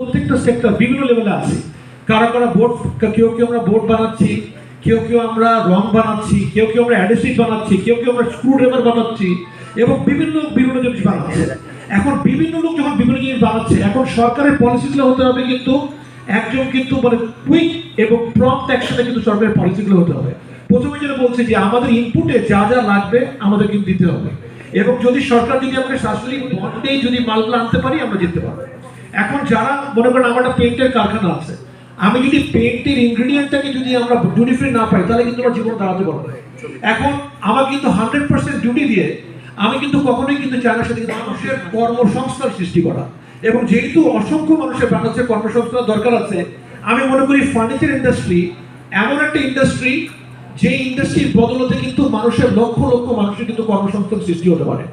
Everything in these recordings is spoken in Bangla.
প্রত্যেকটা সেক্টর বিভিন্ন লেভেলে আছে। কারা কারা বোর্ড কেউ কেউ আমরা বোর্ড বানাচ্ছি, কেউ কেউ আমরা রং বানাচ্ছি, কেউ কেউ আমরা অ্যাডেসিভ বানাচ্ছি, কেউ কেউ আমরা স্ক্রু ড্রাইভার বানাচ্ছি এবং বিভিন্ন বিভিন্ন জিনিস বানাচ্ছে। এখন বিভিন্ন লোক যখন বিভিন্ন জিনিস বানাচ্ছে, এখন সরকারের পলিসিগুলো হতে হবে কিন্তু একজন কিন্তু মানে কুইক এবং প্রম্পট অ্যাকশনে কিন্তু সরকারের পলিসিগুলো হতে হবে। প্রথমে যেটা বলছে যে আমাদের ইনপুটে যা যা লাগবে আমাদের কিন্তু দিতে হবে। এবং যদি সরকার যদি আমাদের সাশ্রয়ী বন্ডেই যদি মালগুলো আনতে পারি, আমরা যেতে পারব। এখন যারা মনে করেন আমার একটা পেন্টের কারখানা আছে, আমি যদি পেন্টের ইনগ্রিডিয়েন্টটাকে যদি আমরা ডিউটি ফ্রি না পাই, তাহলে কিন্তু আমার জীবন দাঁড়াতে পারব না। এখন আমার কিন্তু হান্ড্রেড পার্সেন্ট ডিউটি দিয়ে আমি কিন্তু কখনোই কিন্তু না সেদিকে মানুষের কর্মসংস্থান সৃষ্টি করা এবং যেহেতু অসংখ্য মানুষের বাংলাদেশের কর্মসংস্থান দরকার আছে, আমি মনে করি ফার্নিচার ইন্ডাস্ট্রি এমন একটা ইন্ডাস্ট্রি যে ইন্ডাস্ট্রির বদলতে কিন্তু মানুষের লক্ষ লক্ষ মানুষের কিন্তু কর্মসংস্থান সৃষ্টি হতে পারে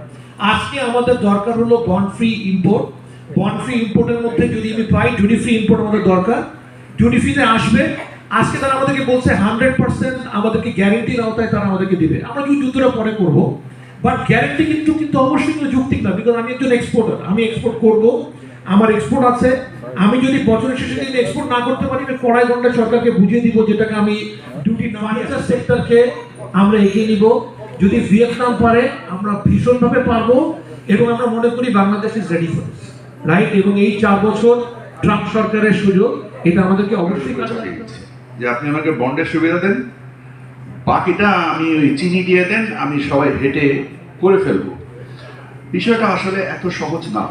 আজকে আমাদের দরকার হলো bond free import bond free ইম্পোর্টের মধ্যে যদি আমি পাই ডিউটি ফ্রি ইম্পোর্ট আমাদের দরকার। ডিউটি ফ্রিতে আসবে। আজকে তারা আমাদেরকে বলছে হান্ড্রেড পার্সেন্ট আমাদেরকে গ্যারেন্টির আওতায় তারা আমাদেরকে দিবে। আমরা যদি যুদ্ধটা পরে করব। বাট গ্যারেন্টি কিন্তু কিন্তু অবশ্যই কিন্তু যুক্তিক না বিকজ আমি একজন এক্সপোর্টার আমি এক্সপোর্ট করব। আমার এক্সপোর্ট আছে। আমি যদি বছরের শেষে যদি এক্সপোর্ট না করতে পারি আমি কড়াই ঘণ্টা সরকারকে বুঝিয়ে দিব যেটাকে আমি ডিউটি ফার্নিচার সেক্টরকে আমরা এগিয়ে নিব। যদি ভিয়েতনাম পারে আমরা ভীষণভাবে পারব এবং আমরা মনে করি Bangladesh is ready for right, এবং এই চার বছর ট্রাম্প সরকারের সুযোগ, এটা আমাদেরকে অবশ্যই। যে আপনি আমাকে বন্ডের সুবিধা দেন, বাকিটা আমি ওই চিনি দিয়ে দেন, আমি সবাই হেঁটে করে ফেলব। বিষয়টা আসলে এত সহজ না।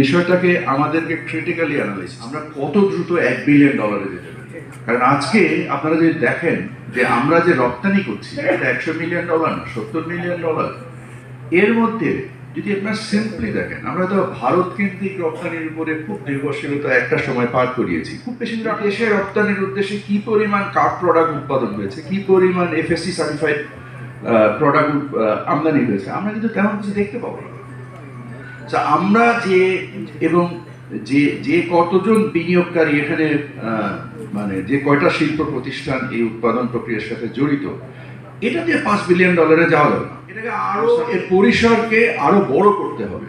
বিষয়টাকে আমাদেরকে ক্রিটিক্যালি অ্যানালাইজ আমরা কত দ্রুত এক বিলিয়ন ডলারে যেতে পারি। কারণ আজকে আপনারা যদি দেখেন যে আমরা যে রপ্তানি করছি, এটা একশো মিলিয়ন ডলার না, সত্তর মিলিয়ন ডলার এর মধ্যে যদি আপনার সিম্পলি দেখেন, আমরা তো ভারত কেন্দ্রিক রপ্তানির উপরে খুব নির্ভরশীলতা একটা সময় পার করিয়েছি। খুব বেশি দেশে রপ্তানির উদ্দেশ্যে কি পরিমাণ কাঠ প্রোডাক্ট উৎপাদন হয়েছে, কি পরিমাণ এফএসসি সার্টিফাইড প্রোডাক্ট আমদানি হয়েছে, আমরা কিন্তু তেমন কিছু দেখতে পাবো না। আমরা যে এবং যে যে কতজন বিনিয়োগকারী এখানে মানে যে কয়টা শিল্প প্রতিষ্ঠান এই উৎপাদন প্রক্রিয়ার সাথে জড়িত, এটা দিয়ে পাঁচ বিলিয়ন ডলারে যাওয়া যাবে না। এটাকে আরও এর পরিসরকে আরও বড় করতে হবে।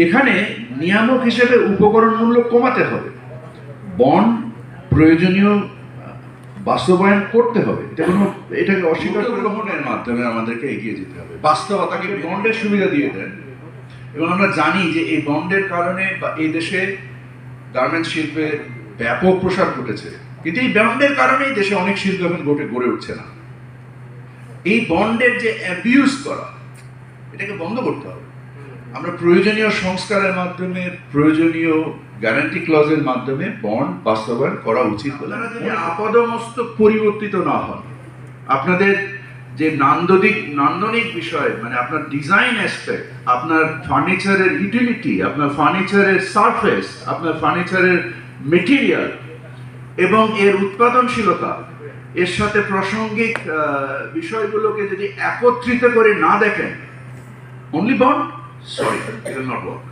এখানে নিয়ামক হিসেবে উপকরণ মূল্য কমাতে হবে। বন্ড প্রয়োজনীয় বাস্তবায়ন করতে হবে। এটা কোনো এটাকে অস্বীকার গ্রহণের মাধ্যমে আমাদেরকে এগিয়ে যেতে হবে। বাস্তবতাকে বন্ডের সুবিধা দিয়ে দেন। এবং আমরা জানি যে এই বন্ডের কারণে বা এই দেশে গার্মেন্টস শিল্পে ব্যাপক প্রসার ঘটেছে। কিন্তু এই বন্ডের কারণেই দেশে অনেক শিল্প এখন গড়ে উঠছে না। এই বন্ডের যে অ্যাবিউজ করা এটাকে বন্ধ করতে হবে। আমরা প্রয়োজনীয় সংস্কারের মাধ্যমে প্রয়োজনীয় গ্যারান্টি ক্লজের মাধ্যমে বন্ড বাস্তবায়ন করা উচিত বলে আপাদমস্তক পরিবর্তিত না হন আপনাদের যে নান্দনিক নান্দনিক বিষয় মানে আপনার ডিজাইন অ্যাসপেক্ট আপনার ফার্নিচারের ইউটিলিটি আপনার ফার্নিচারের সারফেস আপনার ফার্নিচারের মেটেরিয়াল এবং এর উৎপাদনশীলতা এর সাথে প্রাসঙ্গিক বিষয়গুলোকে যদি একত্রিত করে না দেখেন only bond sorry not work